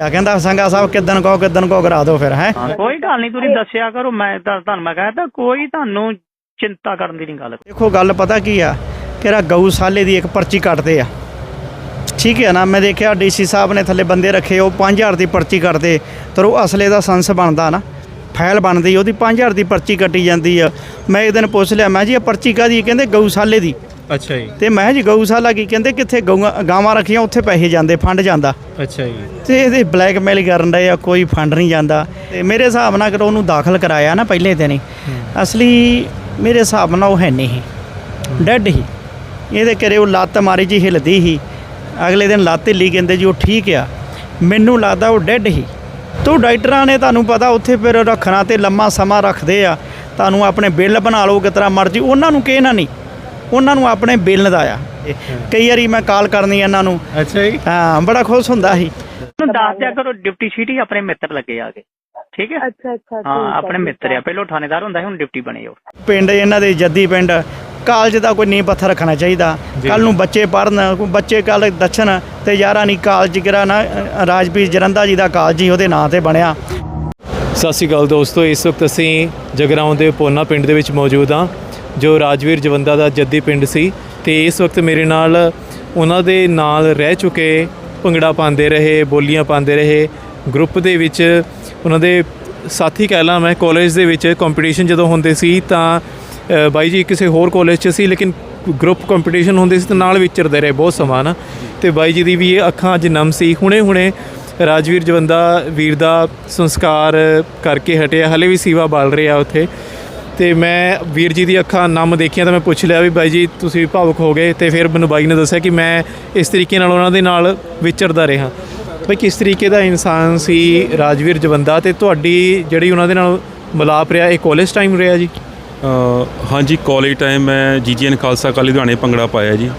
ਆ ਕਹਿੰਦਾ ਸੰਗਾ ਸਾਹਿਬ ਕਿਦਨ ਕਹੋ ਕਿਦਨ ਕਹੋ ਕਰਾ ਦਿਓ ਫਿਰ ਹੈ? ਕੋਈ ਗੱਲ ਨਹੀਂ ਤੁਸੀਂ ਦੱਸਿਆ ਕਰੋ ਮੈਂ ਤਾਂ ਤੁਹਾਨੂੰ ਮੈਂ ਕਹਿੰਦਾ ਕੋਈ ਤੁਹਾਨੂੰ ਚਿੰਤਾ ਕਰਨ ਦੀ ਨਹੀਂ ਗੱਲ। ਦੇਖੋ ਗੱਲ ਪਤਾ ਕੀ ਆ? ਕਿਹੜਾ ਗਊਸ਼ਾਲੇ ਦੀ ਇੱਕ ਪਰਚੀ ਕੱਟਦੇ ਆ। ਠੀਕ ਹੈ ਨਾ? ਮੈਂ ਦੇਖਿਆ ਡੀਸੀ ਸਾਹਿਬ ਨੇ ਥੱਲੇ ਬੰਦੇ ਰੱਖੇ ਉਹ 5000 ਦੀ ਪਰਚੀ ਕੱਟਦੇ। ਤੇ ਉਹ ਅਸਲੇ ਦਾ ਸੰਸ ਬਣਦਾ ਨਾ। ਫਾਈਲ ਬਣਦੀ ਉਹਦੀ 5000 ਦੀ ਪਰਚੀ ਕੱਟੀ ਜਾਂਦੀ ਆ। ਮੈਂ ਇੱਕ ਦਿਨ ਪੁੱਛ ਲਿਆ ਮੈਂ ਜੀ ਇਹ ਪਰਚੀ ਕਾਦੀ ਕਹਿੰਦੇ ਗਊਸ਼ਾਲੇ ਦੀ। ਅੱਛਾ ਜੀ। ਤੇ ਮੈਂ ਜੀ ਗਊਸ਼ਾਲਾ ਕੀ ਕਹਿੰਦੇ ਕਿੱਥੇ ਗਊਆਂ ਗਾਵਾਂ ਰੱਖੀਆਂ ਉੱਥੇ ਪੈਸੇ ਜਾਂਦੇ ਫੰਡ ਜਾਂਦਾ। ਅੱਛਾ ਜੀ। ਤੇ ਇਹਦੇ ਬਲੈਕਮੇਲ ਕਰਨ ਡਏ ਆ ਕੋਈ ਫੰਡ ਨਹੀਂ ਜਾਂਦਾ। ਤੇ ਮੇਰੇ ਹਿਸਾਬ ਨਾਲ ਕਿ ਉਹਨੂੰ ਦਾਖਲ ਕਰਾਇਆ ਨਾ ਪਹਿਲੇ ਦਿਨ ਹੀ। ਅਸਲੀ ਮੇਰੇ ਹਿਸਾਬ ਨਾਲ ਉਹ ਹੈ ਨਹੀਂ ਡੈਡ ਹੀ ਇਹਦੇ ਕਰੇ ਉਹ ਲੱਤ ਮਾਰੀ ਜੀ ਹਿਲਦੀ ਹੀ ਅਗਲੇ ਦਿਨ ਲੱਤ ਢਿੱਲੀ ਕਹਿੰਦੇ ਜੀ ਉਹ ਠੀਕ ਆ। ਮੈਨੂੰ ਲੱਗਦਾ ਉਹ ਡੈਡ ਹੀ ਤੋ ਡਾਕਟਰਾਂ ਨੇ ਤੁਹਾਨੂੰ ਪਤਾ ਉੱਥੇ ਫਿਰ ਰੱਖਣਾ ਤੇ ਲੰਮਾ ਸਮਾਂ ਰੱਖਦੇ ਆ। ਤੁਹਾਨੂੰ ਆਪਣੇ ਬਿੱਲ ਬਣਾ ਲਓ ਤਰ੍ਹਾਂ ਮਰਜ਼ੀ। ਉਹਨਾਂ ਨੂੰ ਕਹਿਣਾ ਨਹੀਂ। ਉਹਨਾਂ ਨੂੰ ਆਪਣੇ ਬਿੱਲ ਦਾ ਆ। ਕਈ ਵਾਰੀ ਮੈਂ ਕਾਲ ਕਰਨੀ ਇਹਨਾਂ ਨੂੰ। ਅੱਛਾ ਜੀ। ਹਾਂ ਬੜਾ ਖੁਸ਼ ਹੁੰਦਾ ਸੀ। ਨੂੰ ਦੱਸ ਦਿਆ ਕਰੋ ਡਿਪਟੀ ਸਿਟੀ ਆਪਣੇ ਮਿੱਤਰ ਲੱਗੇ ਆ ਕੇ ਠੀਕ ਹੈ? ਅੱਛਾ ਅੱਛਾ ਹਾਂ ਆਪਣੇ ਮਿੱਤਰ ਆ। ਪਹਿਲਾਂ ਥਾਣੇਦਾਰ ਹੁੰਦਾ ਸੀ ਹੁਣ ਡਿਪਟੀ ਬਣੇ ਉਹ। ਪਿੰਡ ਇਹਨਾਂ ਦੇ ਜੱਦੀ ਪਿੰਡ। ਕਾਲਜ ਦਾ ਕੋਈ ਨੀਂਹ ਪੱਥਰ ਰੱਖਣਾ ਚਾਹੀਦਾ। ਕੱਲ ਨੂੰ ਬੱਚੇ ਪੜਨ ਬੱਚੇ ਕੱਲ ਦੱਸਣ ਤੇ ਯਾਰਾ ਨਹੀਂ ਕਾਲਜ ਕਿਰਾ ਨਾ ਰਾਜਪੀਰ ਜਰੰਦਾ ਜੀ ਦਾ ਕਾਲਜ ਹੀ ਉਹਦੇ ਨਾਂ ਤੇ ਬਣਿਆ। ਸਤਿ ਸ਼੍ਰੀ ਅਕਾਲ ਦੋਸਤੋ ਇਸ ਵਕਤ ਅਸੀਂ ਜਗਰਾਉਂ ਦੇ ਪੋਨਾ ਪਿੰਡ ਦੇ ਵਿੱਚ ਮੌਜੂਦ ਹਾਂ। ਜੋ ਰਾਜਵੀਰ ਜਵੰਦਾ ਦਾ ਜੱਦੀ ਪਿੰਡ ਸੀ ਤੇ ਇਸ ਵਕਤ ਮੇਰੇ ਨਾਲ ਉਹਨਾਂ ਦੇ ਨਾਲ ਰਹਿ ਚੁੱਕੇ ਭੰਗੜਾ ਪਾਉਂਦੇ ਰਹੇ, ਬੋਲੀਆਂ ਪਾਉਂਦੇ ਰਹੇ। ਗਰੁੱਪ ਦੇ ਵਿੱਚ ਉਹਨਾਂ ਦੇ ਸਾਥੀ ਕਹਿ ਲਾਂ ਮੈਂ ਕਾਲਜ ਦੇ ਵਿੱਚ ਕੰਪੀਟੀਸ਼ਨ ਜਦੋਂ ਹੁੰਦੇ ਸੀ ਤਾਂ ਬਾਈ ਜੀ ਕਿਸੇ ਹੋਰ ਕਾਲਜ 'ਚ ਸੀ, ਲੇਕਿਨ ਗਰੁੱਪ ਕੰਪੀਟੀਸ਼ਨ ਹੁੰਦੇ ਸੀ ਤਾਂ ਨਾਲ ਵਿਚਰਦੇ ਰਹੇ ਬਹੁਤ ਸਮਾਂ ਨਾ। ਤੇ ਬਾਈ ਜੀ ਦੀ ਵੀ ਇਹ ਅੱਖਾਂ ਅੱਜ ਨਮ ਸੀ। ਹੁਣੇ ਹੁਣੇ ਰਾਜਵੀਰ ਜਵੰਦਾ ਵੀਰ ਦਾ ਸੰਸਕਾਰ ਕਰਕੇ ਹਟਿਆ। ਹਲੇ ਵੀ ਸੇਵਾ ਬਾਲ ਰਿਹਾ ਉੱਥੇ। ਤੇ ਮੈਂ ਵੀਰ ਜੀ ਦੀ ਅੱਖਾਂ ਨਮ ਦੇਖੀਆਂ ਤਾਂ ਮੈਂ ਪੁੱਛ ਲਿਆ ਵੀ ਬਾਈ ਜੀ ਤੁਸੀਂ ਭਾਵੁਕ ਹੋ ਗਏ ਤੇ ਫਿਰ ਮੈਨੂੰ ਬਾਈ ਨੇ ਦੱਸਿਆ ਕਿ ਮੈਂ ਇਸ ਤਰੀਕੇ ਨਾਲ ਉਹਨਾਂ ਦੇ ਨਾਲ ਵਿਚਰਦਾ ਰਿਹਾ। ਬਈ ਕਿਸ ਤਰੀਕੇ ਦਾ ਇਨਸਾਨ ਸੀ ਰਾਜਵੀਰ ਜਵੰਦਾ ਤੇ ਤੁਹਾਡੀ ਜਿਹੜੀ ਉਹਨਾਂ ਦੇ ਨਾਲ ਮਿਲਾਪ ਰਿਹਾ, ਇਹ ਕਾਲਜ ਟਾਈਮ ਰਿਹਾ ਜੀ? ਹਾਂਜੀ ਕਾਲਜ ਟਾਈਮ ਮੈਂ ਜੀਜੀਐਨ ਖਾਲਸਾ ਕਾਲਜ ਲੁਧਿਆਣੇ ਭੰਗੜਾ ਪਾਇਆ ਜੀ।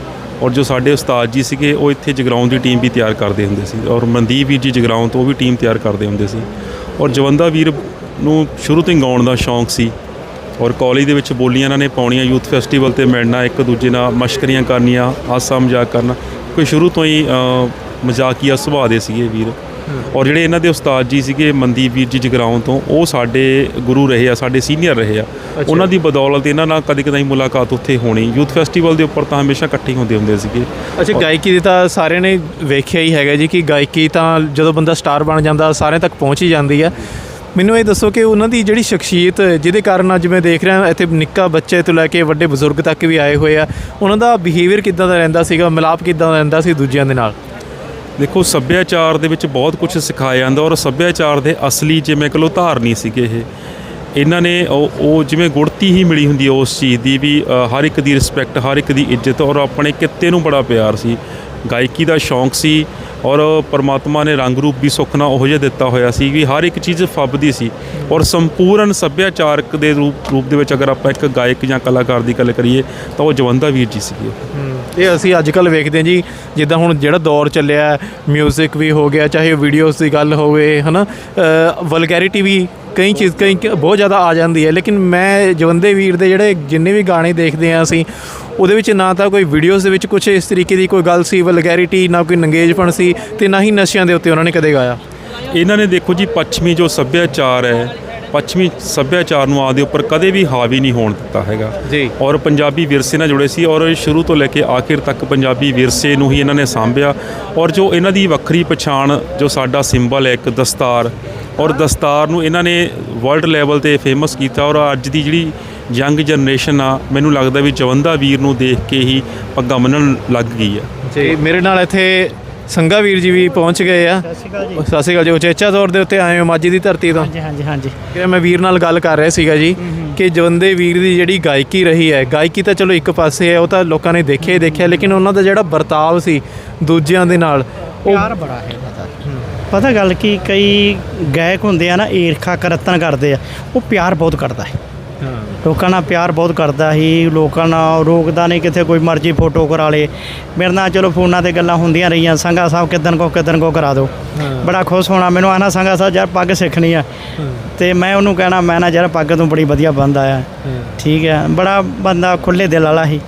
ਔਰ ਜੋ ਸਾਡੇ ਉਸਤਾਦ ਜੀ ਸੀਗੇ, ਉਹ ਇੱਥੇ ਜਗਰਾਉਂ ਦੀ ਟੀਮ ਵੀ ਤਿਆਰ ਕਰਦੇ ਹੁੰਦੇ ਸੀ। ਔਰ ਮਨਦੀਪ ਵੀਰ ਜੀ ਜਗਰਾਉਂ ਤੋਂ ਉਹ ਵੀ ਟੀਮ ਤਿਆਰ ਕਰਦੇ ਹੁੰਦੇ ਸੀ। ਔਰ ਜਵੰਦਾ ਵੀਰ ਨੂੰ ਸ਼ੁਰੂ ਤੋਂ ਹੀ ਗਾਉਣ ਦਾ ਸ਼ੌਂਕ ਸੀ। ਔਰ ਕਾਲਜ ਦੇ ਵਿੱਚ ਬੋਲੀਆਂ ਇਹਨਾਂ ਨੇ ਪਾਉਣੀਆਂ ਯੂਥ ਫੈਸਟੀਵਲ ਤੇ ਮਿਲਣਾ ਇੱਕ ਦੂਜੇ ਨਾਲ ਮਸ਼ਕਰੀਆਂ ਕਰਨੀਆਂ ਹਾਸਾ ਮਜ਼ਾਕ ਕਰਨਾ। ਕੋਈ ਸ਼ੁਰੂ ਤੋਂ ਹੀ ਮਜ਼ਾਕੀਆ ਸੁਭਾਅ ਦੇ ਸੀਗੇ ਵੀਰ। ਔਰ ਜਿਹੜੇ ਇਹਨਾਂ ਦੇ ਉਸਤਾਦ ਜੀ ਸੀਗੇ ਮਨਦੀਪ ਵੀਰ ਜੀ ਜਗਰਾਉਂ ਤੋਂ ਉਹ ਸਾਡੇ ਗੁਰੂ ਰਹੇ ਆ ਸਾਡੇ ਸੀਨੀਅਰ ਰਹੇ ਆ। ਉਹਨਾਂ ਦੀ ਬਦੌਲਤ ਇਹਨਾਂ ਨਾਲ ਕਦੇ ਕਦਾਈ ਮੁਲਾਕਾਤ ਉੱਥੇ ਹੋਣੀ। ਯੂਥ ਫੈਸਟੀਵਲ ਦੇ ਉੱਪਰ ਤਾਂ ਹਮੇਸ਼ਾ ਇਕੱਠੇ ਹੁੰਦੇ ਹੁੰਦੇ ਸੀਗੇ। ਅੱਛਾ ਗਾਇਕੀ ਦੀ ਤਾਂ ਸਾਰਿਆਂ ਨੇ ਵੇਖਿਆ ਹੀ ਹੈਗਾ ਜੀ ਕਿ ਗਾਇਕੀ ਤਾਂ ਜਦੋਂ ਬੰਦਾ ਸਟਾਰ ਬਣ ਜਾਂਦਾ ਸਾਰਿਆਂ ਤੱਕ ਪਹੁੰਚ ਹੀ ਜਾਂਦੀ ਆ ਮੈਨੂੰ ਇਹ ਦੱਸੋ ਕਿ ਉਹਨਾਂ ਦੀ ਜਿਹੜੀ ਸ਼ਖਸੀਅਤ, ਜਿਹਦੇ ਕਾਰਨ ਅੱਜ ਮੈਂ ਦੇਖ ਰਿਹਾ, ਇੱਥੇ ਨਿੱਕਾ ਬੱਚੇ ਤੋਂ ਲੈ ਕੇ ਵੱਡੇ ਬਜ਼ੁਰਗ ਤੱਕ ਵੀ ਆਏ ਹੋਏ ਆ, ਉਹਨਾਂ ਦਾ ਬਿਹੇਵੀਅਰ ਕਿੱਦਾਂ ਦਾ ਰਹਿੰਦਾ ਸੀਗਾ, ਮਿਲਾਪ ਕਿੱਦਾਂ ਦਾ ਰਹਿੰਦਾ ਸੀ ਦੂਜਿਆਂ ਦੇ ਨਾਲ? ਦੇਖੋ, ਸੱਭਿਆਚਾਰ ਦੇ ਵਿੱਚ ਬਹੁਤ ਕੁਝ ਸਿਖਾਇਆ ਜਾਂਦਾ ਔਰ ਸੱਭਿਆਚਾਰ ਦੇ ਅਸਲੀ ਜਿਵੇਂ ਕਹੋ ਧਾਰਨੀ ਸੀਗੇ ਇਹ। ਇਹਨਾਂ ਨੇ ਉਹ ਉਹ ਜਿਵੇਂ ਗੁੜਤੀ ਹੀ ਮਿਲੀ ਹੁੰਦੀ ਉਸ ਚੀਜ਼ ਦੀ ਵੀ ਹਰ ਇੱਕ ਦੀ ਰਿਸਪੈਕਟ ਹਰ ਇੱਕ ਦੀ ਇੱਜ਼ਤ ਔਰ ਆਪਣੇ ਕਿੱਤੇ ਨੂੰ ਬੜਾ ਪਿਆਰ ਸੀ। ਗਾਇਕੀ ਦਾ ਸ਼ੌਂਕ ਸੀ ਔਰ ਪਰਮਾਤਮਾ ਨੇ ਰੰਗ ਰੂਪ ਵੀ ਸੁੱਖ ਨਾਲ ਉਹੋ ਜਿਹਾ ਦਿੱਤਾ ਹੋਇਆ ਸੀ ਵੀ ਹਰ ਇੱਕ ਚੀਜ਼ ਫੱਬਦੀ ਸੀ ਔਰ ਸੰਪੂਰਨ ਸੱਭਿਆਚਾਰਕ ਦੇ ਰੂਪ ਰੂਪ ਦੇ ਵਿੱਚ ਅਗਰ ਆਪਾਂ ਇੱਕ ਗਾਇਕ ਜਾਂ ਕਲਾਕਾਰ ਦੀ ਗੱਲ ਕਰੀਏ ਤਾਂ ਉਹ ਜਵੰਦਾ ਵੀਰ ਜੀ ਸੀਗੇ ਇਹ ਅਸੀਂ ਅੱਜ ਕੱਲ ਵੇਖਦੇ ਹਾਂ ਜੀ, ਜਿੱਦਾਂ ਹੁਣ ਜਿਹੜਾ ਦੌਰ ਚੱਲਿਆ ਮਿਊਜ਼ਿਕ ਵੀ ਹੋ ਗਿਆ, ਚਾਹੇ ਵੀਡੀਓਜ਼ ਦੀ ਗੱਲ ਹੋਵੇ, ਹਨਾ ਵਲਗੈਰਿਟੀ ਵੀ ਕਈ ਚੀਜ਼ ਕਈ ਬਹੁਤ ਜ਼ਿਆਦਾ ਆ ਜਾਂਦੀ ਹੈ ਲੇਕਿਨ ਮੈਂ ਜਵੰਦੇ ਵੀਰ ਦੇ ਜਿਹੜੇ ਜਿੰਨੇ ਵੀ ਗਾਣੇ ਦੇਖਦੇ ਆ ਅਸੀਂ ਉਹਦੇ ਵਿੱਚ ਨਾ ਤਾਂ ਕੋਈ ਵੀਡੀਓਜ਼ ਦੇ ਵਿੱਚ ਕੁਝ ਇਸ ਤਰੀਕੇ ਦੀ ਕੋਈ ਗੱਲ ਸੀ ਵਲਗੈਰਿਟੀ ਨਾ ਕੋਈ ਨੰਗੇਜਪਣ ਸੀ ਤੇ ਨਾ ਹੀ ਨਸ਼ਿਆਂ ਦੇ ਉੱਤੇ ਉਹਨਾਂ ਨੇ ਕਦੇ ਗਾਇਆ। ਇਹਨਾਂ ਨੇ ਦੇਖੋ ਜੀ ਪੱਛਮੀ ਜੋ ਸੱਭਿਆਚਾਰ ਹੈ ਪੱਛਮੀ ਸੱਭਿਆਚਾਰ ਨੂੰ ਆਪਦੇ ਉੱਪਰ ਕਦੇ ਵੀ ਹਾਵੀ ਨਹੀਂ ਹੋਣ ਦਿੱਤਾ ਹੈਗਾ। ਜੀ। ਔਰ ਪੰਜਾਬੀ ਵਿਰਸੇ ਨਾਲ ਜੁੜੇ ਸੀ ਔਰ ਸ਼ੁਰੂ ਤੋਂ ਲੈ ਕੇ ਆਖਿਰ ਤੱਕ ਪੰਜਾਬੀ ਵਿਰਸੇ ਨੂੰ ਹੀ ਇਹਨਾਂ ਨੇ ਸਾਂਭਿਆ। ਔਰ ਜੋ ਇਹਨਾਂ ਦੀ ਵੱਖਰੀ ਪਛਾਣ ਜੋ ਸਾਡਾ ਸਿੰਬਲ ਹੈ ਇੱਕ ਦਸਤਾਰ ਔਰ ਦਸਤਾਰ ਨੂੰ ਇਹਨਾਂ ਨੇ ਵਰਲਡ ਲੈਵਲ ਤੇ ਫੇਮਸ ਕੀਤਾ ਔਰ ਅੱਜ ਦੀ ਜਿਹੜੀ ਯੰਗ ਜਨਰੇਸ਼ਨ ਆ ਮੈਨੂੰ ਲੱਗਦਾ ਵੀ ਜਵੰਦਾ ਵੀਰ ਨੂੰ ਦੇਖ ਕੇ ਹੀ ਪੱਗਾਂ ਬੰਨਣ ਲੱਗ ਗਈ ਆ। ਜੀ ਮੇਰੇ ਨਾਲ ਇੱਥੇ ਸੰਗਾ ਵੀਰ ਜੀ ਵੀ ਪਹੁੰਚ ਗਏ ਆ। ਸਤਿ ਸ਼੍ਰੀ ਅਕਾਲ ਜੀ। ਸਤਿ ਸ਼੍ਰੀ ਅਕਾਲ ਜੀ। ਉਚੇਚਾ ਤੌਰ ਦੇ ਉੱਤੇ ਆਏ ਹੋ ਮਾਝੀ ਦੀ ਧਰਤੀ ਤੋਂ? ਹਾਂਜੀ ਹਾਂਜੀ ਹਾਂਜੀ। ਕਿ ਮੈਂ ਵੀਰ ਨਾਲ ਗੱਲ ਕਰ ਰਿਹਾ ਸੀਗਾ ਜੀ ਕਿ ਜਵੰਦੇ ਵੀਰ ਦੀ ਜਿਹੜੀ ਗਾਇਕੀ ਰਹੀ ਹੈ ਗਾਇਕੀ ਤਾਂ ਚਲੋ ਇੱਕ ਪਾਸੇ ਹੈ ਉਹ ਤਾਂ ਲੋਕਾਂ ਨੇ ਦੇਖਿਆ ਹੀ ਦੇਖਿਆ ਲੇਕਿਨ ਉਹਨਾਂ ਦਾ ਜਿਹੜਾ ਵਰਤਾਵ ਸੀ ਦੂਜਿਆਂ ਦੇ ਨਾਲ ਉਹ ਪਿਆਰ ਬੜਾ ਹੈ ਪਤਾ ਗੱਲ ਕੀ ਕਈ ਗਾਇਕ ਹੁੰਦੇ ਆ ਨਾ ਈਰਖਾ ਕਰਤਨ ਕਰਦੇ ਆ ਉਹ ਪਿਆਰ ਬਹੁਤ ਕਰਦਾ ਹੈ। ਲੋਕਾਂ ਨਾਲ ਪਿਆਰ ਬਹੁਤ ਕਰਦਾ ਸੀ ਲੋਕਾਂ ਨਾਲ ਰੋਕਦਾ ਨਹੀਂ ਕਿਤੇ ਕੋਈ ਮਰਜ਼ੀ ਫੋਟੋ ਕਰਾ ਲੇ। ਮੇਰੇ ਨਾਲ ਚਲੋ ਫੋਨਾਂ ਤੇ ਗੱਲਾਂ ਹੁੰਦੀਆਂ ਰਹੀਆਂ ਸੰਗਾ ਸਾਹਿਬ ਕਿਦਨ ਕੋ ਕਿਦਨ ਕੋ ਕਰਾ ਦਿਓ ਬੜਾ ਖੁਸ਼ ਹੋਣਾ ਮੈਨੂੰ ਆਣਾ ਸੰਗਾ ਸਾਹਿਬ ਯਾਰ ਪੱਗ ਸਿੱਖਣੀ ਆ। ਤੇ ਮੈਂ ਉਹਨੂੰ ਕਹਿਣਾ ਮੈਂ ਨਾ ਯਾਰ ਪੱਗ ਤੂੰ ਬੜੀ ਵਧੀਆ ਬੰਦਾ ਆ। ਠੀਕ ਹੈ ਬੜਾ ਬੰਦਾ ਖੁੱਲੇ ਦਿਲ ਵਾਲਾ ਸੀ।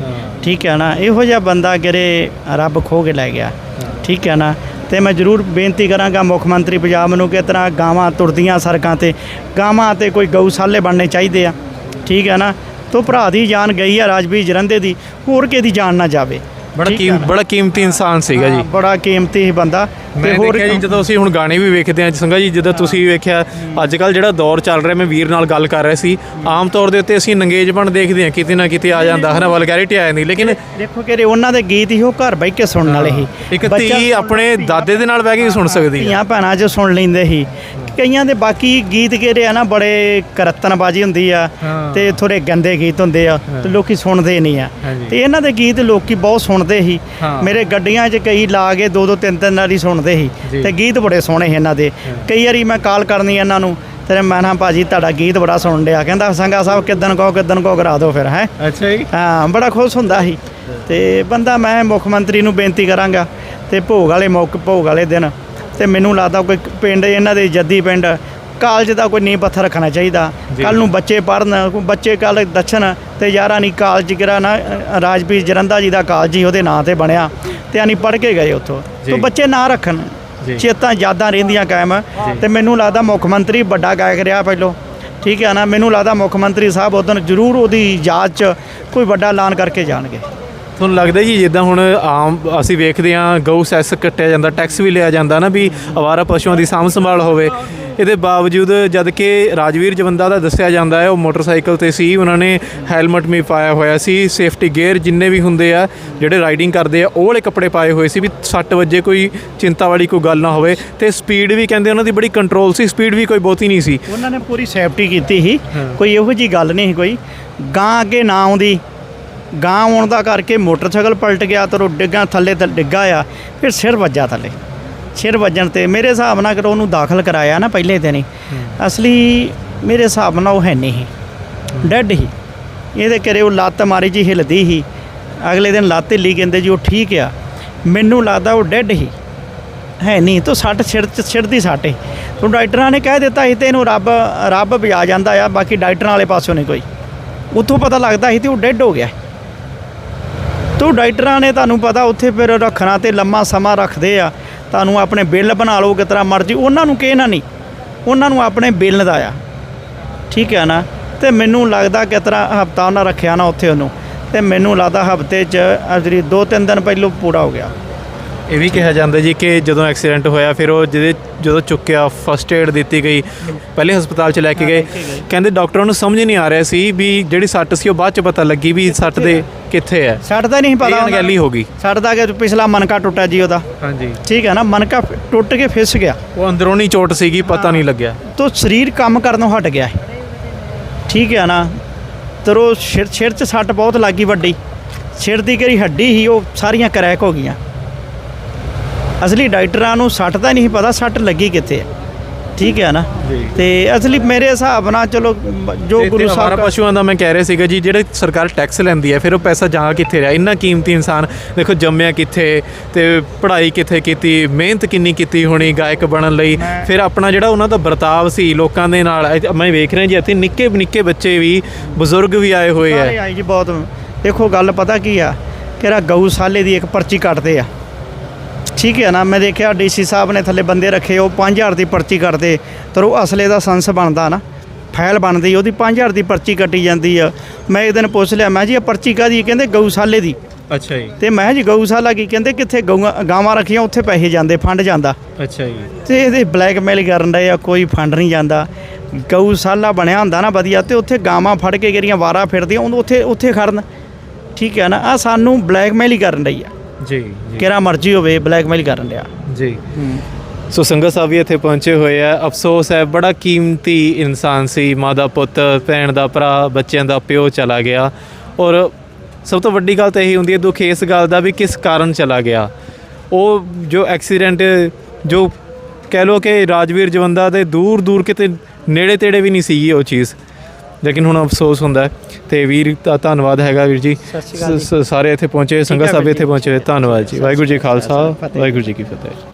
ਠੀਕ ਹੈ ਨਾ ਇਹੋ ਜਿਹਾ ਬੰਦਾ ਕਿਰੇ ਰੱਬ ਖੋ ਕੇ ਲੈ ਗਿਆ। ਠੀਕ ਹੈ ਨਾ ਤੇ ਮੈਂ ਜ਼ਰੂਰ ਬੇਨਤੀ ਕਰਾਂਗਾ ਮੁੱਖ ਮੰਤਰੀ ਪੰਜਾਬ ਨੂੰ ਕਿ ਤਰ੍ਹਾਂ ਗਾਵਾਂ ਤੁਰਦੀਆਂ ਸੜਕਾਂ ਤੇ, ਗਾਵਾਂ ਤੇ ਕੋਈ ਗਊਸ਼ਾਲੇ ਬਣਨੇ ਚਾਹੀਦੇ ਆ। ਠੀਕ ਹੈ ਨਾ? ਤੋ ਭਰਾ ਦੀ ਜਾਨ ਗਈ ਆ ਰਾਜਵੀਰ ਜਰੰਦੇ ਦੀ, ਹੋਰ ਕਿਸੇ ਦੀ ਜਾਨ ਨਾ ਜਾਵੇ? ਬੜਾ ਠੀਕ ਕੀਮ ਆ। ਨਾ? ਬੜਾ ਕੀਮਤੀ ਇਨਸਾਨ ਸੀਗਾ ਜੀ। ਹਾਂ, ਬੜਾ ਕੀਮਤੀ ਬੰਦਾ। ਮੈਂ ਦੇਖਿਆ ਜੀ ਜਦੋਂ ਅਸੀਂ ਹੁਣ ਗਾਣੇ ਵੀ ਵੇਖਦੇ ਹਾਂ ਸੰਗਾ ਜੀ ਜਦੋਂ ਤੁਸੀਂ ਵੇਖਿਆ ਅੱਜ ਕੱਲ ਜਿਹੜਾ ਦੌਰ ਚੱਲ ਰਿਹਾ ਮੈਂ ਵੀਰ ਨਾਲ ਗੱਲ ਕਰ ਰਿਹਾ ਸੀ ਆਮ ਤੌਰ ਦੇ ਉੱਤੇ ਅਸੀਂ ਨੰਗੇਜਪਣ ਦੇਖਦੇ ਹਾਂ ਕਿਤੇ ਨਾ ਕਿਤੇ ਆ ਜਾਂਦਾ ਹੈ ਨਾ ਵਲਗੈਰਿਟੀ ਆ ਜਾਂਦੀ ਲੇਕਿਨ ਦੇਖੋ ਕਿ ਉਹਨਾਂ ਦੇ ਗੀਤ ਹੀ ਉਹ ਘਰ ਬਹਿ ਕੇ ਸੁਣਨ ਵਾਲੇ ਸੀ। ਇੱਕ ਬੱਚਾ ਧੀ ਆਪਣੇ ਦਾਦੇ ਦੇ ਨਾਲ ਬਹਿ ਕੇ ਵੀ ਸੁਣ ਸਕਦੀ ਹੈ। ਧੀਆਂ ਭੈਣਾਂ 'ਚ ਸੁਣ ਲੈਂਦੇ ਸੀ। ਕਈਆਂ ਦੇ ਬਾਕੀ ਗੀਤ ਕਿਹੜੇ ਆ ਨਾ ਬੜੇ ਕਰਤਨਬਾਜੀ ਹੁੰਦੀ ਆ। ਤੇ ਥੋੜੇ ਗੰਦੇ ਗੀਤ ਹੁੰਦੇ ਆ ਤੇ ਲੋਕੀ ਸੁਣਦੇ ਨਹੀਂ ਆ। ਤੇ ਇਹਨਾਂ ਦੇ ਗੀਤ ਲੋਕੀ ਬਹੁਤ ਸੁਣਦੇ ਸੀ। ਮੇਰੇ ਗੱਡੀਆਂ 'ਚ ਕਈ ਲਾ ਕੇ ਦੋ ਦੋ ਤਿੰਨ ਤਿੰਨ ਵਾਰੀ ਸੁਣਦੇ ਸੀ। ਤੇ ਗੀਤ ਬੜੇ ਸੋਹਣੇ ਸੀ ਇਹਨਾਂ ਦੇ। ਕਈ ਵਾਰੀ ਮੈਂ ਕਾਲ ਕਰਨੀ ਇਹਨਾਂ ਨੂੰ ਤੇ ਮੈਂ ਨਾ ਭਾਜੀ ਤੁਹਾਡਾ ਗੀਤ ਬੜਾ ਸੁਣ ਡਿਆ। ਕਹਿੰਦਾ ਸੰਗਾ ਸਾਹਿਬ ਕਿਦਨ ਕਹੋ ਕਿਦਨ ਕਹੋ ਕਰਾ ਦਿਓ ਫਿਰ ਹੈ? ਅੱਛਾ ਜੀ। ਹਾਂ ਬੜਾ ਖੁਸ਼ ਹੁੰਦਾ ਸੀ। ਤੇ ਬੰਦਾ ਮੈਂ ਮੁੱਖ ਮੰਤਰੀ ਨੂੰ ਬੇਨਤੀ ਕਰਾਂਗਾ ਤੇ ਭੋਗ ਵਾਲੇ ਮੌਕੇ ਭੋਗ ਵਾਲੇ ਦਿਨ ਤੇ ਮੈਨੂੰ ਲੱਗਦਾ ਕੋਈ ਪਿੰਡ ਇਹਨਾਂ ਦੇ ਜੱਦੀ ਪਿੰਡ ਕਾਲਜ ਦਾ ਕੋਈ ਨੀਂਹ ਪੱਥਰ ਰੱਖਣਾ ਚਾਹੀਦਾ। ਕੱਲ ਨੂੰ ਬੱਚੇ ਪੜਨ ਬੱਚੇ ਕੱਲ ਦੱਸਣ ਤੇ ਯਾਰਾਂ ਨਹੀਂ ਕਾਲਜ ਕਿਰਾ ਨਾ ਰਾਜਪੀਰ ਜਰੰਦਾ ਜੀ ਦਾ ਕਾਲਜ ਹੀ ਉਹਦੇ ਨਾਂ ਤੇ ਬਣਿਆ ਤੇ ਆਨੀ ਪੜ ਕੇ ਗਏ ਉੱਥੋਂ। ਤੇ ਬੱਚੇ ਨਾ ਰੱਖਣ। ਚੇਤਾਂ ਯਾਦਾਂ ਰਹਿੰਦੀਆਂ ਕਾਇਮ ਤੇ ਮੈਨੂੰ ਲੱਗਦਾ ਮੁੱਖ ਮੰਤਰੀ ਵੱਡਾ ਗਾਇਕ ਰਿਹਾ ਪਹਿਲੋਂ ਠੀਕ ਹੈ ਨਾ ਮੈਨੂੰ ਲੱਗਦਾ ਮੁੱਖ ਮੰਤਰੀ ਸਾਹਿਬ ਉਦੋਂ ਜ਼ਰੂਰ ਉਹਦੀ ਯਾਦ 'ਚ ਕੋਈ ਵੱਡਾ ਐਲਾਨ ਕਰਕੇ ਜਾਣਗੇ ਤੁਹਾਨੂੰ ਲੱਗਦਾ ਜੀ ਜਿੱਦਾਂ ਹੁਣ ਆਮ ਅਸੀਂ ਵੇਖਦੇ ਹਾਂ ਗਊ ਸੈਸ ਕੱਟਿਆ ਜਾਂਦਾ ਟੈਕਸ ਵੀ ਲਿਆ ਜਾਂਦਾ ਨਾ ਵੀ ਅਵਾਰਾ ਪਸ਼ੂਆਂ ਦੀ ਸਾਂਭ ਸੰਭਾਲ ਹੋਵੇ। ਇਹਦੇ ਬਾਵਜੂਦ ਜਦ ਕਿ ਰਾਜਵੀਰ ਜਵੰਦਾ ਦਾ ਦੱਸਿਆ ਜਾਂਦਾ ਹੈ ਉਹ ਮੋਟਰਸਾਈਕਲ ਤੇ ਸੀ ਉਹਨਾਂ ਨੇ ਹੈਲਮਟ ਵੀ ਪਾਇਆ ਹੋਇਆ ਸੀ ਸੇਫਟੀ ਗੇਅਰ ਜਿੰਨੇ ਵੀ ਹੁੰਦੇ ਆ ਜਿਹੜੇ ਰਾਈਡਿੰਗ ਕਰਦੇ ਆ ਉਹ ਵਾਲੇ ਕੱਪੜੇ ਪਾਏ ਹੋਏ ਸੀ ਵੀ 6 ਵਜੇ ਕੋਈ ਚਿੰਤਾ ਵਾਲੀ ਕੋਈ ਗੱਲ ਨਾ ਹੋਵੇ ਤੇ ਸਪੀਡ ਵੀ ਕਹਿੰਦੇ ਉਹਨਾਂ ਦੀ ਬੜੀ ਕੰਟਰੋਲ ਸੀ ਸਪੀਡ ਵੀ ਕੋਈ ਬਹੁਤੀ ਨਹੀਂ ਸੀ। ਉਹਨਾਂ ਨੇ ਪੂਰੀ ਸੇਫਟੀ ਕੀਤੀ ਸੀ। ਕੋਈ ਇਹੋ ਜੀ ਗੱਲ ਨਹੀਂ ਸੀ ਕੋਈ। ਗਾਂ ਅੱਗੇ ਨਾ ਆਉਂਦੀ ਗਾਂ ਆਉਣ ਦਾ ਕਰਕੇ ਮੋਟਰਸਾਈਕਲ ਪਲਟ ਗਿਆ ਤੇ ਉਹ ਡਿੱਗਾ ਥੱਲੇ ਤੇ ਡਿੱਗਾ ਆ ਫਿਰ ਸਿਰ ਵੱਜਾ ਥੱਲੇ। ਸਿਰ ਵੱਜਣ ਤੇ ਮੇਰੇ ਹਿਸਾਬ ਨਾਲ ਕਿ ਉਹਨੂੰ ਦਾਖਲ ਕਰਾਇਆ ਨਾ ਪਹਿਲੇ ਦਿਨ ਹੀ ਅਸਲੀ ਮੇਰੇ ਹਿਸਾਬ ਨਾਲ ਉਹ ਹੈ ਨਹੀਂ ਡੈਡ ਹੀ ਇਹਦੇ ਕਰੇ ਉਹ ਲੱਤ ਮਾਰੀ ਜੀ ਹਿਲਦੀ ਸੀ। ਅਗਲੇ ਦਿਨ ਲੱਤ ਢਿੱਲੀ ਕਹਿੰਦੇ ਜੀ ਉਹ ਠੀਕ ਆ। ਮੈਨੂੰ ਲੱਗਦਾ ਉਹ ਡੈਡ ਹੀ ਹੈ ਨਹੀਂ ਤੋ ਸੱਟ ਸਿਰ ਚ ਸਿਰ ਦੀ ਸੱਟ ਹੈ ਤੋ ਡਾਕਟਰਾਂ ਨੇ ਕਹਿ ਦਿੱਤਾ ਸੀ ਤੇ ਇਹਨੂੰ ਰੱਬ ਰੱਬ ਬਜਾ ਜਾਂਦਾ ਆ ਬਾਕੀ ਡਾਕਟਰਾਂ ਵਾਲੇ ਪਾਸੋਂ ਨਹੀਂ ਕੋਈ। ਉੱਥੋਂ ਪਤਾ ਲੱਗਦਾ ਸੀ ਤੇ ਉਹ ਡੈੱਡ ਹੋ ਗਿਆ। ਤੋ ਡਾਕਟਰਾਂ ਨੇ ਤੁਹਾਨੂੰ ਪਤਾ ਉੱਥੇ ਫਿਰ ਰੱਖਣਾ ਤੇ ਲੰਮਾ ਸਮਾਂ ਰੱਖਦੇ ਆ। ਤੁਹਾਨੂੰ ਆਪਣੇ ਬਿੱਲ ਬਣਾ ਲਓ ਕਿਸ ਤਰ੍ਹਾਂ ਮਰਜ਼ੀ। ਉਹਨਾਂ ਨੂੰ ਕਹਿਣਾ ਨਹੀਂ। ਉਹਨਾਂ ਨੂੰ ਆਪਣੇ ਬਿੱਲ ਦਾ ਆ। ਠੀਕ ਹੈ ਨਾ? ਤੇ ਮੈਨੂੰ ਲੱਗਦਾ ਕਿ ਤਰ੍ਹਾਂ ਹਫਤਾ ਉਹਨਾਂ ਰੱਖਿਆ ਨਾ ਉੱਥੇ ਉਹਨੂੰ। ਤੇ ਮੈਨੂੰ ਲੱਗਦਾ ਹਫ਼ਤੇ 'ਚ ਅਜਰੀ ਦੋ ਤਿੰਨ ਦਿਨ ਪਹਿਲੋਂ ਪੂਰਾ ਹੋ ਗਿਆ। ਇਹ ਵੀ ਕਿਹਾ ਜਾਂਦਾ ਜੀ ਕਿ ਜਦੋਂ ਐਕਸੀਡੈਂਟ ਹੋਇਆ ਫਿਰ ਉਹ ਜਿਹਦੇ ਜਦੋਂ ਚੁੱਕਿਆ ਫਸਟ ਏਡ ਦਿੱਤੀ ਗਈ ਪਹਿਲੇ ਹਸਪਤਾਲ 'ਚ ਲੈ ਕੇ ਗਏ। ਕਹਿੰਦੇ ਡਾਕਟਰਾਂ ਨੂੰ ਸਮਝ ਨਹੀਂ ਆ ਰਿਹਾ ਸੀ ਵੀ ਜਿਹੜੀ ਸੱਟ ਸੀ ਉਹ ਬਾਅਦ 'ਚ ਪਤਾ ਲੱਗੀ ਵੀ ਸੱਟ ਦੇ ਕਿੱਥੇ ਹੈ। ਸੱਟ ਦਾ ਨਹੀਂ ਪਤਾ ਉਹਨਾਂ। ਅਣਗਹਿਲੀ ਹੋ ਗਈ। ਸੱਟ ਦਾ ਕਿ ਪਿਛਲਾ ਮਨਕਾ ਟੁੱਟਾ ਜੀ ਉਹਦਾ। ਹਾਂਜੀ। ਠੀਕ ਹੈ ਨਾ ਮਨਕਾ ਟੁੱਟ ਕੇ ਫਿਸ ਗਿਆ। ਉਹ ਅੰਦਰੂਨੀ ਚੋਟ ਸੀਗੀ ਪਤਾ ਨਹੀਂ ਲੱਗਿਆ। ਤੋ ਸਰੀਰ ਕੰਮ ਕਰਨੋਂ ਹਟ ਗਿਆ। ਠੀਕ ਹੈ ਨਾ ਤਰੋ ਸਿਰ ਸਿਰ 'ਚ ਸੱਟ ਬਹੁਤ ਲੱਗੀ ਵੱਡੀ। ਸਿਰ ਦੀ ਕਿਹੜੀ ਹੱਡੀ ਸੀ ਉਹ ਸਾਰੀਆਂ ਕਰੈਕ ਹੋ ਗਈਆਂ। ਅਸਲੀ ਡਾਕਟਰਾਂ ਨੂੰ ਸੱਟ ਦਾ ਨਹੀਂ ਪਤਾ ਸੱਟ ਲੱਗੀ ਕਿੱਥੇ ਹੈ ਠੀਕ ਹੈ ਨਾ। ਤੇ ਅਸਲੀ ਮੇਰੇ ਹਿਸਾਬ ਨਾਲ ਚਲੋ ਜੋ ਗੁਰੂ ਸਾਹਿਬ ਦਾ- ਪਸ਼ੂਆਂ ਦਾ ਮੈਂ ਕਹਿ ਰਿਹਾ ਸੀਗਾ ਜੀ ਜਿਹੜੇ ਸਰਕਾਰ ਟੈਕਸ ਲੈਂਦੀ ਹੈ ਫਿਰ ਉਹ ਪੈਸਾ ਜਾ ਕਿੱਥੇ ਰਿਹਾ? ਇੰਨਾ ਕੀਮਤੀ ਇਨਸਾਨ ਦੇਖੋ ਜੰਮਿਆ ਕਿੱਥੇ ਤੇ ਪੜ੍ਹਾਈ ਕਿੱਥੇ ਕੀਤੀ ਮਿਹਨਤ ਕਿੰਨੀ ਕੀਤੀ ਹੋਣੀ ਗਾਇਕ ਬਣਨ ਲਈ ਫਿਰ ਆਪਣਾ ਜਿਹੜਾ ਉਹਨਾਂ ਦਾ ਵਰਤਾਵ ਸੀ ਲੋਕਾਂ ਦੇ ਨਾਲ ਮੈਂ ਵੇਖ ਰਿਹਾ ਜੀ ਇੱਥੇ ਨਿੱਕੇ ਨਿੱਕੇ ਬੱਚੇ ਵੀ ਬਜ਼ੁਰਗ ਵੀ ਆਏ ਹੋਏ ਆ। ਜੀ ਬਹੁਤ। ਦੇਖੋ ਗੱਲ ਪਤਾ ਕੀ ਆ ਕਿਹੜਾ ਗਊਸ਼ਾਲੇ ਦੀ ਇੱਕ ਪਰਚੀ ਕੱਟਦੇ ਆ। ਠੀਕ ਹੈ ਨਾ ਮੈਂ ਦੇਖਿਆ ਡੀਸੀ ਸਾਹਿਬ ਨੇ ਥੱਲੇ ਬੰਦੇ ਰੱਖੇ ਉਹ 5000 ਦੀ ਪਰਚੀ ਕੱਟਦੇ ਪਰ ਉਹ ਅਸਲੇ ਦਾ ਸੰਸ ਬਣਦਾ ਨਾ। ਫਾਈਲ ਬਣਦੀ ਉਹਦੀ 5000 ਦੀ ਪਰਚੀ ਕੱਟੀ ਜਾਂਦੀ ਆ। ਮੈਂ ਇੱਕ ਦਿਨ ਪੁੱਛ ਲਿਆ ਮੈਂ ਜੀ ਇਹ ਪਰਚੀ ਕਾਦੀ ਕਹਿੰਦੇ ਗਊਸ਼ਾਲੇ ਦੀ। ਅੱਛਾ ਜੀ। ਤੇ ਮੈਂ ਜੀ ਗਊਸ਼ਾਲਾ ਕੀ? ਕਹਿੰਦੇ ਕਿੱਥੇ ਗਊਆਂ ਗਾਵਾਂ ਰੱਖੀਆਂ ਉੱਥੇ ਪੈਸੇ ਜਾਂਦੇ ਫੰਡ ਜਾਂਦਾ। ਅੱਛਾ ਜੀ। ਤੇ ਇਹਦੇ ਬਲੈਕਮੇਲ ਕਰਨ ਡਏ ਆ ਕੋਈ ਫੰਡ ਨਹੀਂ ਜਾਂਦਾ। ਗਊਸ਼ਾਲਾ ਬਣਿਆ ਹੁੰਦਾ ਨਾ ਵਧੀਆ ਤੇ ਉੱਥੇ ਗਾਵਾਂ ਫੜ ਕੇ ਜਿਹੜੀਆਂ ਵਾਰਾ ਫਿਰਦੀਆਂ ਉਹਨੂੰ ਉੱਥੇ ਉੱਥੇ ਖੜਨ। ਠੀਕ ਹੈ ਨਾ ਆ ਸਾਨੂੰ ਬਲੈਕਮੇਲ ਹੀ ਕਰਨ ਡਈ ਆ। ਜੀ ਕਿਹੜਾ ਮਰਜ਼ੀ ਹੋਵੇ ਬਲੈਕਮੇਲ ਕਰਨ ਡਿਆ। ਜੀ। ਸੋ ਸੰਗਤ ਸਾਹਿਬ ਵੀ ਇੱਥੇ ਪਹੁੰਚੇ ਹੋਏ ਆ। ਅਫਸੋਸ ਹੈ ਬੜਾ ਕੀਮਤੀ ਇਨਸਾਨ ਸੀ ਮਾਂ ਦਾ ਪੁੱਤ ਭੈਣ ਦਾ ਭਰਾ ਬੱਚਿਆਂ ਦਾ ਪਿਓ ਚਲਾ ਗਿਆ। ਔਰ ਸਭ ਤੋਂ ਵੱਡੀ ਗੱਲ ਤਾਂ ਇਹੀ ਹੁੰਦੀ ਹੈ ਦੁੱਖ ਇਸ ਗੱਲ ਦਾ ਵੀ ਕਿਸ ਕਾਰਨ ਚਲਾ ਗਿਆ। ਉਹ ਜੋ ਐਕਸੀਡੈਂਟ ਜੋ ਕਹਿ ਲੋ ਕਿ ਰਾਜਵੀਰ ਜਵੰਦਾ ਦੇ ਦੂਰ ਦੂਰ ਕਿਤੇ ਨੇੜੇ ਤੇੜੇ ਵੀ ਨਹੀਂ ਸੀਗੀ ਉਹ ਚੀਜ਼। ਲੇਕਿਨ ਹੁਣ ਅਫਸੋਸ ਹੁੰਦਾ ਤੇ ਵੀਰ ਦਾ ਧੰਨਵਾਦ ਹੈਗਾ ਵੀਰ ਜੀ ਸ਼੍ਰੀ ਅਕਾਲ ਜੀ। ਸ- ਸ- ਸਾਰੇ ਇੱਥੇ ਪਹੁੰਚੇ ਸੰਗਤ ਸਾਹਿਬ ਇੱਥੇ। ਪਹੁੰਚੇ। ਧੰਨਵਾਦ ਜੀ ਵਾਹਿਗੁਰੂ ਜੀ ਕਾ ਖਾਲਸਾ। ਵਾਹਿਗੁਰੂ ਜੀ ਕੀ ਫਤਿਹ